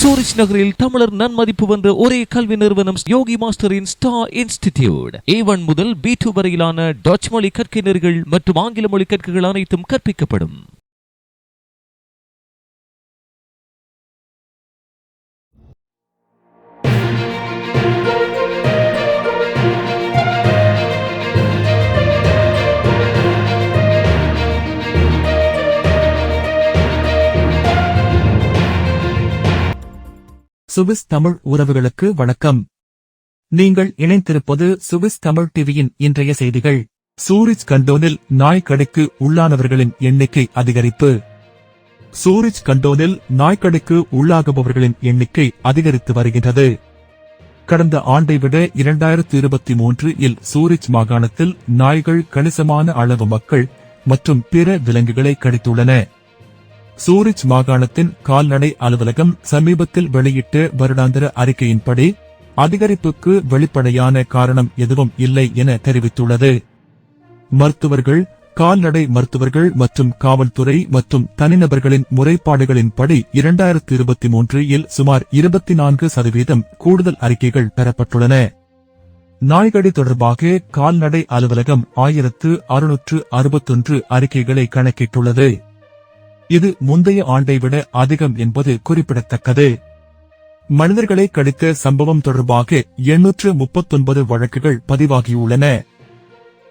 Zurich நகரில் தமிழர் நன்மதிப்பு வந்த ஒரே கல்வி நிறுவனம் யோகி மாஸ்டரின் ஸ்டார் இன்ஸ்டிடியூட். ஏ ஒன் முதல் பி டூ வரையிலான டச் மொழி கற்கையினர்கள் மற்றும் ஆங்கில மொழி கற்கைகள் அனைத்தும் கற்பிக்கப்படும். சுவிஸ் தமிழ் உறவுகளுக்கு வணக்கம். நீங்கள் இணைந்திருப்பது சுவிஸ் தமிழ் டிவியின் இன்றைய செய்திகள். சூரிச் கண்டோனில் நாய் கடைக்கு உள்ளானவர்களின் எண்ணிக்கை அதிகரிப்பு. சூரிச் கண்டோனில் நாய்க்கடைக்கு உள்ளாகுபவர்களின் எண்ணிக்கை அதிகரித்து வருகின்றது. கடந்த ஆண்டை விட இரண்டாயிரத்தி இருபத்தி மூன்று இல் சூரிச் மாகாணத்தில் நாய்கள் கணிசமான அளவு மக்கள் மற்றும் பிற விலங்குகளை கடித்துள்ளன. சூரிச் மாகாணத்தின் கால்நடை அலுவலகம் சமீபத்தில் வெளியிட்ட வருடாந்திர அறிக்கையின்படி அதிகரிப்புக்கு வெளிப்படையான காரணம் எதுவும் இல்லை என தெரிவித்துள்ளது. மருத்துவர்கள் கால்நடை மருத்துவர்கள் மற்றும் காவல்துறை மற்றும் தனிநபர்களின் முறைப்பாடுகளின்படி இரண்டாயிரத்தி இருபத்தி மூன்று இல் சுமார் இருபத்தி நான்கு சதவீதம் கூடுதல் அறிக்கைகள் பெறப்பட்டுள்ளன. நாய்கடி தொடர்பாக கால்நடை அலுவலகம் ஆயிரத்து அறுநூற்று அறுபத்தொன்று அறிக்கைகளை கணக்கிட்டுள்ளது. இது முந்தைய ஆண்டை விட அதிகம் என்பது குறிப்பிடத்தக்கது. மனிதர்களை கடித்த சம்பவம் தொடர்பாக எண்ணூற்று முப்பத்தொன்பது வழக்குகள் பதிவாகியுள்ளன.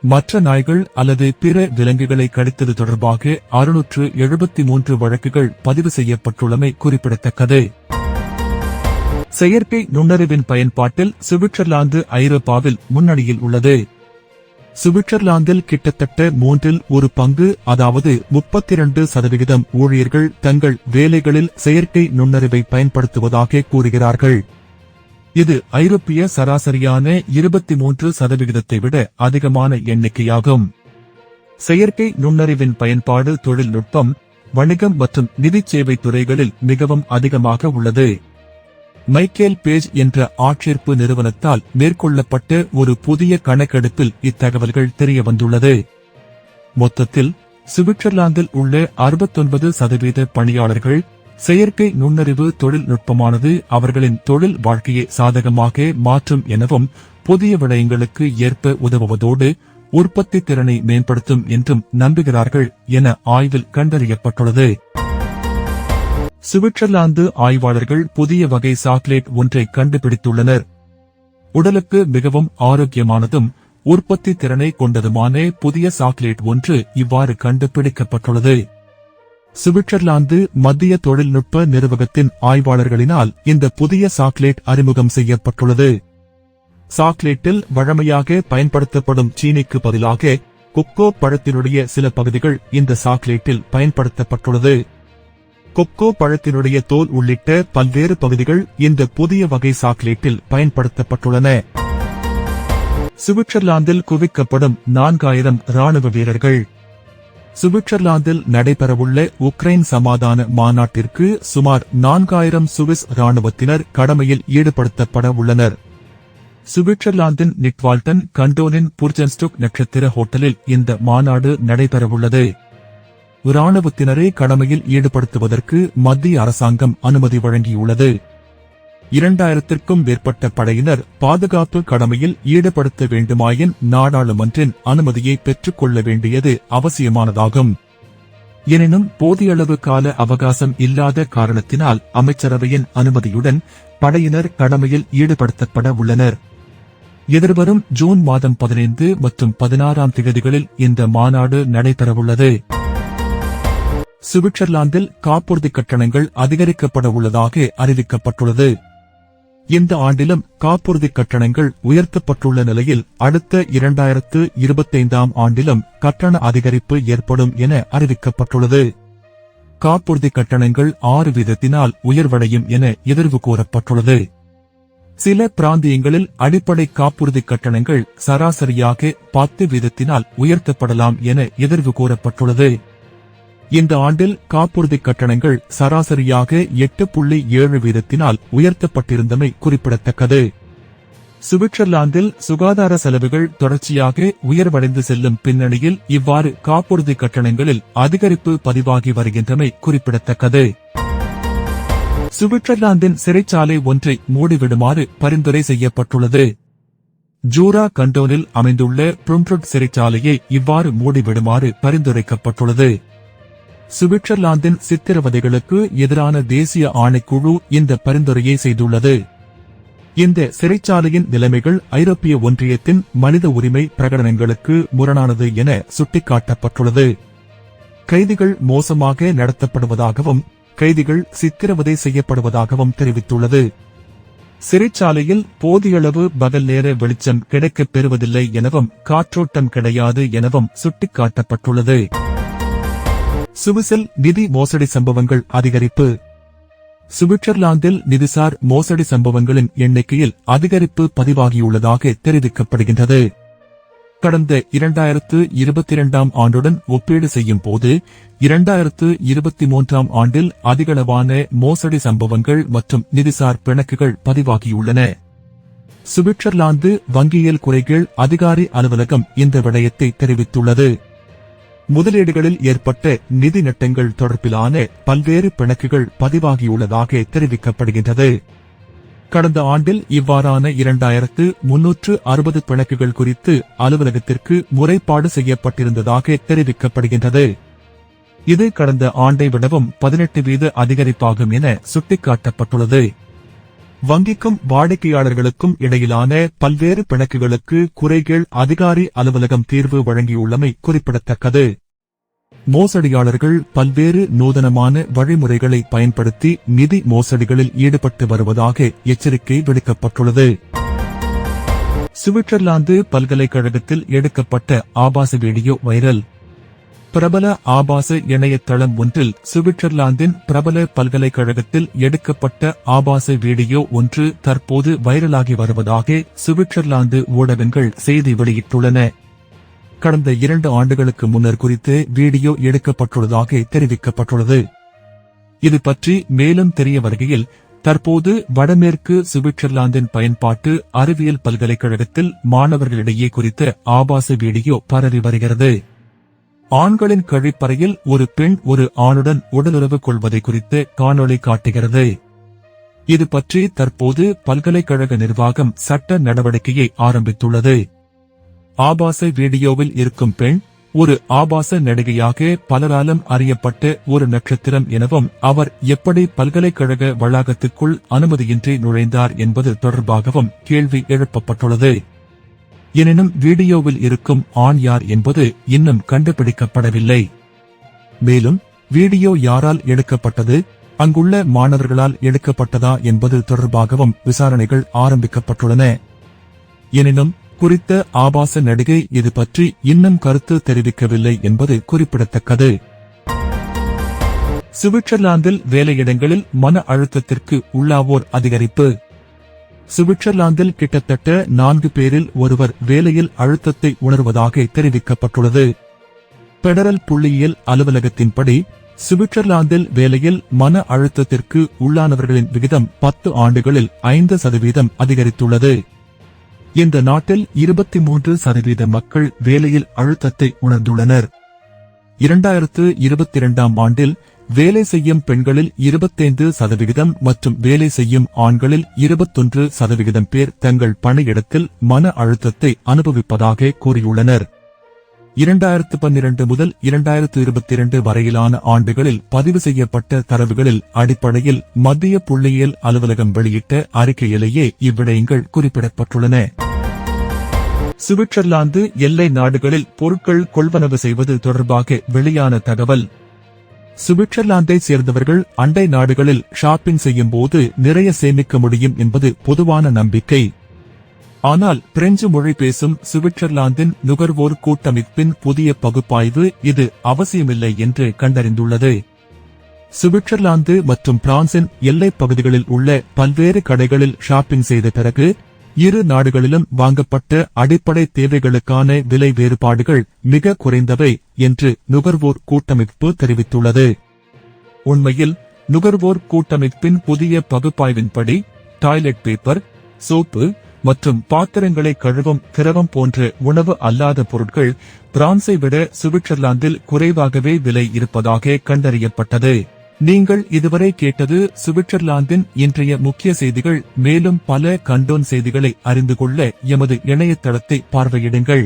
மற்ற நாய்கள் அல்லது பிற விலங்குகளை கடித்தது தொடர்பாக அறுநூற்று எழுபத்தி மூன்று வழக்குகள் பதிவு செய்யப்பட்டுள்ளமை குறிப்பிடத்தக்கது. செயற்கை நுண்ணறிவின் பயன்பாட்டில் சுவிட்சர்லாந்து ஐரோப்பாவில் முன்னணியில் உள்ளது. சுவிட்சர்லாந்தில் கிட்டத்தட்ட மூன்றில் ஒரு பங்கு அதாவது முப்பத்தி இரண்டு சதவிகிதம் ஊழியர்கள் தங்கள் வேலைகளில் செயற்கை நுண்ணறிவை பயன்படுத்துவதாக கூறுகிறார்கள். இது ஐரோப்பிய சராசரியான இருபத்தி மூன்று சதவிகிதத்தை விட அதிகமான எண்ணிக்கையாகும். செயற்கை நுண்ணறிவின் பயன்பாடு தொழில்நுட்பம் வணிகம் மற்றும் நிதி சேவை துறைகளில் மிகவும் அதிகமாக உள்ளது. மைக்கேல் பேஜ் என்ற ஆட்சேர்ப்பு நிறுவனத்தால் மேற்கொள்ளப்பட்ட ஒரு புதிய கணக்கெடுப்பில் இத்தகவல்கள் தெரியவந்துள்ளது. மொத்தத்தில் சுவிட்சர்லாந்தில் உள்ள அறுபத்தொன்பது சதவீத பணியாளர்கள் செயற்கை நுண்ணறிவு தொழில்நுட்பமானது அவர்களின் தொழில் வாழ்க்கையை சாதகமாக மாற்றும் எனவும் புதிய விடயங்களுக்கு ஏற்ப உதவுவதோடு உற்பத்தி திறனை மேம்படுத்தும் என்றும் நம்புகிறார்கள் என ஆய்வில் கண்டறியப்பட்டுள்ளது. சுவிட்சர்லாந்து ஆய்வாளர்கள் புதிய வகை சாக்லேட் ஒன்றை கண்டுபிடித்துள்ளனர். உடலுக்கு மிகவும் ஆரோக்கியமானதும் உற்பத்தி திறனை கொண்டதுமான புதிய சாக்லேட் ஒன்று இவ்வாறு கண்டுபிடிக்கப்பட்டுள்ளது. சுவிட்சர்லாந்து மத்திய தொழில்நுட்ப நிறுவகத்தின் ஆய்வாளர்களினால் இந்த புதிய சாக்லேட் அறிமுகம் செய்யப்பட்டுள்ளது. சாக்லேட்டில் வழமையாக பயன்படுத்தப்படும் சீனிக்கு பதிலாக கொக்கோ பழத்தினுடைய சில பகுதிகள் இந்த சாக்லேட்டில் பயன்படுத்தப்பட்டுள்ளது. கொக்கோ பழத்தினுடைய தோல் உள்ளிட்ட பல்வேறு பகுதிகள் இந்த புதிய வகை சாக்லேட்டில் பயன்படுத்தப்பட்டுள்ளன. சுவிட்சர்லாந்தில் குவிக்கப்படும் நான்காயிரம் ராணுவ வீரர்கள். சுவிட்சர்லாந்தில் நடைபெறவுள்ள உக்ரைன் சமாதான மாநாட்டிற்கு சுமார் நான்காயிரம் சுவிஸ் ராணுவத்தினர் கடமையில் ஈடுபடுத்தப்பட உள்ளனர். சுவிட்சர்லாந்தின் நிக்வால்டன் கண்டோனின் புர்ஜன்ஸ்டுக் நட்சத்திர ஹோட்டலில் இந்த மாநாடு நடைபெறவுள்ளது. இராணுவத்தினரை கடமையில் ஈடுபடுத்துவதற்கு மத்திய அரசாங்கம் அனுமதி வழங்கியுள்ளது. இரண்டாயிரத்திற்கும் மேற்பட்ட படையினர் பாதுகாப்பு கடமையில் ஈடுபடுத்த வேண்டுமாயின் நாடாளுமன்றின் அனுமதியை பெற்றுக் கொள்ள வேண்டியது அவசியமானதாகும். எனினும் போதியளவு கால அவகாசம் இல்லாத காரணத்தினால் அமைச்சரவையின் அனுமதியுடன் படையினர் கடமையில் ஈடுபடுத்தப்பட உள்ளனர். எதிர்வரும் ஜூன் மாதம் பதினைந்து மற்றும் பதினாறாம் தேதிகளில் இந்த மாநாடு நடைபெறவுள்ளது. சுவிட்சர்லாந்தில் காப்புறுதி கட்டணங்கள் அதிகரிக்கப்பட உள்ளதாக அறிவிக்கப்பட்டுள்ளது. இந்த ஆண்டிலும் காப்புறுதி கட்டணங்கள் உயர்த்தப்பட்டுள்ள நிலையில் அடுத்த இரண்டாயிரத்து இருபத்தைந்தாம் ஆண்டிலும் கட்டண அதிகரிப்பு ஏற்படும் என அறிவிக்கப்பட்டுள்ளது. காப்புறுதி கட்டணங்கள் ஆறு வீதத்தினால் உயர்வடையும் என எதிர்வு கூறப்பட்டுள்ளது. சில பிராந்தியங்களில் அடிப்படை காப்புறுதி கட்டணங்கள் சராசரியாக பத்து வீதத்தினால் உயர்த்தப்படலாம் என எதிர்வு கூறப்பட்டுள்ளது. இந்த ஆண்டில் காப்புறுதி கட்டணங்கள் சராசரியாக எட்டு புள்ளி ஏழு வீதத்தினால் உயர்த்தப்பட்டிருந்தமை குறிப்பிடத்தக்கது. சுவிட்சர்லாந்தில் சுகாதார செலவுகள் தொடர்ச்சியாக உயர்வடைந்து செல்லும் பின்னணியில் இவ்வாறு காப்புறுதி கட்டணங்களில் அதிகரிப்பு பதிவாகி வருகின்றமை குறிப்பிடத்தக்கது. சுவிட்சர்லாந்தின் சிறைச்சாலை ஒன்றை மூடிவிடுமாறு பரிந்துரை செய்யப்பட்டுள்ளது. ஜூரா கண்டோனில் அமைந்துள்ள புரும்ப்ருட் சிறைச்சாலையை இவ்வாறு மூடிவிடுமாறு பரிந்துரைக்கப்பட்டுள்ளது. சுவிட்சர்லாந்தின் சித்திரவதைகளுக்கு எதிரான தேசிய ஆணைக்குழு இந்த பரிந்துரையை செய்துள்ளது. இந்த சிறைச்சாலையின் நிலைமைகள் ஐரோப்பிய ஒன்றியத்தின் மனித உரிமை பிரகடனங்களுக்கு முரணானது என சுட்டிக்காட்டப்பட்டுள்ளது. கைதிகள் மோசமாக நடத்தப்படுவதாகவும் கைதிகள் சித்திரவதை செய்யப்படுவதாகவும் தெரிவித்துள்ளது. சிறைச்சாலையில் போதியளவு பகல் நேர வெளிச்சம் கிடைக்கப் பெறுவதில்லை எனவும் காற்றோட்டம் கிடையாது எனவும் சுட்டிக்காட்டப்பட்டுள்ளது. சுவிசில் நிதி மோசடி சம்பவங்கள் அதிகரிப்பு. சுவிட்சர்லாந்தில் நிதிசார் மோசடி சம்பவங்களின் எண்ணிக்கையில் அதிகரிப்பு பதிவாகியுள்ளதாக தெரிவிக்கப்படுகின்றது. கடந்த இரண்டாயிரத்து இருபத்தி இரண்டாம் ஆண்டுடன் ஒப்பீடு செய்யும் போது இரண்டாயிரத்து இருபத்தி மூன்றாம் ஆண்டில் அதிகளவான மோசடி சம்பவங்கள் மற்றும் நிதிசார் பிணக்குகள் பதிவாகியுள்ளன. சுவிட்சர்லாந்து வங்கியியல் குறைகள் அதிகாரி அலுவலகம் இந்த விடயத்தை தெரிவித்துள்ளது. முதலீடுகளில் ஏற்பட்ட நிதி நட்டங்கள் தொடர்பிலான பல்வேறு பிணக்குகள் பதிவாகியுள்ளதாக தெரிவிக்கப்படுகின்றது. கடந்த ஆண்டில் இவ்வாறான இரண்டாயிரத்து முன்னூற்று அறுபது பிணக்குகள் குறித்து அலுவலகத்திற்கு முறைப்பாடு செய்யப்பட்டிருந்ததாக தெரிவிக்கப்படுகின்றது. இது கடந்த ஆண்டை விடவும் பதினெட்டு வீத அதிகரிப்பாகும் என சுட்டிக்காட்டப்பட்டுள்ளது. வங்கிக்கும் வாடிக்கையாளர்களுக்கும் இடையிலான பல்வேறு பிணக்குகளுக்கு குறைகள் அதிகாரி அலுவலகம் தீர்வு வழங்கியுள்ளமை குறிப்பிடத்தக்கது. மோசடியாளர்கள் பல்வேறு நூதனமான வழிமுறைகளை பயன்படுத்தி நிதி மோசடிகளில் ஈடுபட்டு வருவதாக எச்சரிக்கை விடுக்கப்பட்டுள்ளது. சுவிட்சர்லாந்து பல்கலைக்கழகத்தில் எடுக்கப்பட்ட ஆபாச வீடியோ வைரல். பிரபல ஆபாச இணையதளம் ஒன்றில் சுவிட்சர்லாந்தின் பிரபல பல்கலைக்கழகத்தில் எடுக்கப்பட்ட ஆபாச வீடியோ ஒன்று தற்போது வைரலாகி வருவதாக சுவிட்சர்லாந்து ஊடகங்கள் செய்தி வெளியிட்டுள்ளன. கடந்த இரண்டு ஆண்டுகளுக்கு முன்னர் குறித்து வீடியோ எடுக்கப்பட்டுள்ளதாக தெரிவிக்கப்பட்டுள்ளது. இது பற்றி மேலும் தெரிய வருகையில் தற்போது வடமேற்கு சுவிட்சர்லாந்தின் பயன்பாட்டு அறிவியல் பல்கலைக்கழகத்தில் மாணவர்களிடையே குறித்த ஆபாச வீடியோ பரவி வருகிறது. ஆண்களின் கழிப்பறையில் ஒரு பெண் ஒரு ஆணுடன் உடலுறவு கொள்வதை குறித்து காணொளி காட்டுகிறது. இது பற்றி தற்போது பல்கலைக்கழக நிர்வாகம் சட்ட நடவடிக்கையை ஆரம்பித்துள்ளது. ஆபாச வீடியோவில் இருக்கும் பெண் ஒரு ஆபாச நடிகையாக பலராலும் அறியப்பட்ட ஒரு நட்சத்திரம் எனவும் அவர் எப்படி பல்கலைக்கழக வளாகத்துக்குள் அனுமதியின்றி நுழைந்தார் என்பது தொடர்பாகவும் கேள்வி எழுப்பப்பட்டுள்ளது. எனினும் வீடியோவில் இருக்கும் ஆண் யார் என்பது இன்னும் கண்டுபிடிக்கப்படவில்லை. மேலும் வீடியோ யாரால் எடுக்கப்பட்டது அங்குள்ள மாணவர்களால் எடுக்கப்பட்டதா என்பது தொடர்பாகவும் விசாரணைகள் ஆரம்பிக்கப்பட்டுள்ளன. எனினும் குறித்த ஆபாச நடிகை இது பற்றி இன்னும் கருத்து தெரிவிக்கவில்லை என்பது குறிப்பிடத்தக்கது. சுவிட்சர்லாந்தில் வேலையிடங்களில் மன அழுத்தத்திற்கு உள்ளாவோர் அதிகரிப்பு. சுவிட்சர்லாந்தில் கிட்டத்தட்ட நான்கு பேரில் ஒருவர் வேலையில் அழுத்தத்தை உணர்வதாக தெரிவிக்கப்பட்டுள்ளது. பெடரல் புள்ளியியல் அலுவலகத்தின்படி சுவிட்சர்லாந்தில் வேலையில் மன அழுத்தத்திற்கு உள்ளானவர்களின் விகிதம் பத்து ஆண்டுகளில் ஐந்து சதவீதம் அதிகரித்துள்ளது. இந்த நாட்டில் இருபத்தி மூன்று சதவீத மக்கள் வேலையில் அழுத்தத்தை உணர்ந்துள்ளனர். இரண்டாயிரத்து இருபத்தி இரண்டாம் ஆண்டில் வேலை செய்யும் பெண்களில் இருபத்தைந்து சதவிகிதம் மற்றும் வேலை செய்யும் ஆண்களில் இருபத்தொன்று சதவிகிதம் பேர் தங்கள் பணியிடத்தில் மன அழுத்தத்தை அனுபவிப்பதாக கூறியுள்ளனர். இரண்டாயிரத்து பன்னிரண்டு முதல் இரண்டாயிரத்து இருபத்தி இரண்டு வரையிலான ஆண்டுகளில் பதிவு செய்யப்பட்ட தரவுகளில் அடிப்படையில் மத்திய புள்ளியியல் அலுவலகம் வெளியிட்ட அறிக்கையிலேயே இவ்விடயங்கள் குறிப்பிடப்பட்டுள்ளன. சுவிட்சர்லாந்து எல்லை நாடுகளில் பொருட்கள் கொள்வனவு செய்வது தொடர்பாக வெளியான தகவல் சுவிட்சர்லாந்தை சேர்ந்தவர்கள் அண்டை நாடுகளில் ஷாப்பிங் செய்யும் போது நிறைய சேமிக்க முடியும் என்பது பொதுவான நம்பிக்கை. ஆனால் பிரெஞ்சு மொழி பேசும் சுவிட்சர்லாந்தின் நுகர்வோர் கூட்டமைப்பின் புதிய பகுப்பாய்வு இது அவசியமில்லை என்று கண்டறிந்துள்ளது. சுவிட்சர்லாந்து மற்றும் பிரான்சின் எல்லைப் பகுதிகளில் உள்ள பல்வேறு கடைகளில் ஷாப்பிங் செய்த பிறகு இரு நாடுகளிலும் வாங்கப்பட்ட அடிப்படை தேவைகளுக்கான விலை வேறுபாடுகள் மிக குறைந்தவை என்று நுகர்வோர் கூட்டமைப்பு தெரிவித்துள்ளது. உண்மையில் நுகர்வோர் கூட்டமைப்பின் புதிய பகுப்பாய்வின்படி டாய்லெட் பேப்பர் சோப்பு மற்றும் பாத்திரங்களை கழுவும் திரவம் போன்ற உணவு அல்லாத பொருட்கள் பிரான்சை விட சுவிட்சர்லாந்தில் குறைவாகவே விலை இருப்பதாக கண்டறியப்பட்டது. நீங்கள் இதுவரை கேட்டது சுவிட்சர்லாந்தின் இன்றைய முக்கிய செய்திகள். மேலும் பல கண்டோன் செய்திகளை அறிந்து கொள்ள எமது இணையதளத்தை பார்வையிடுங்கள்.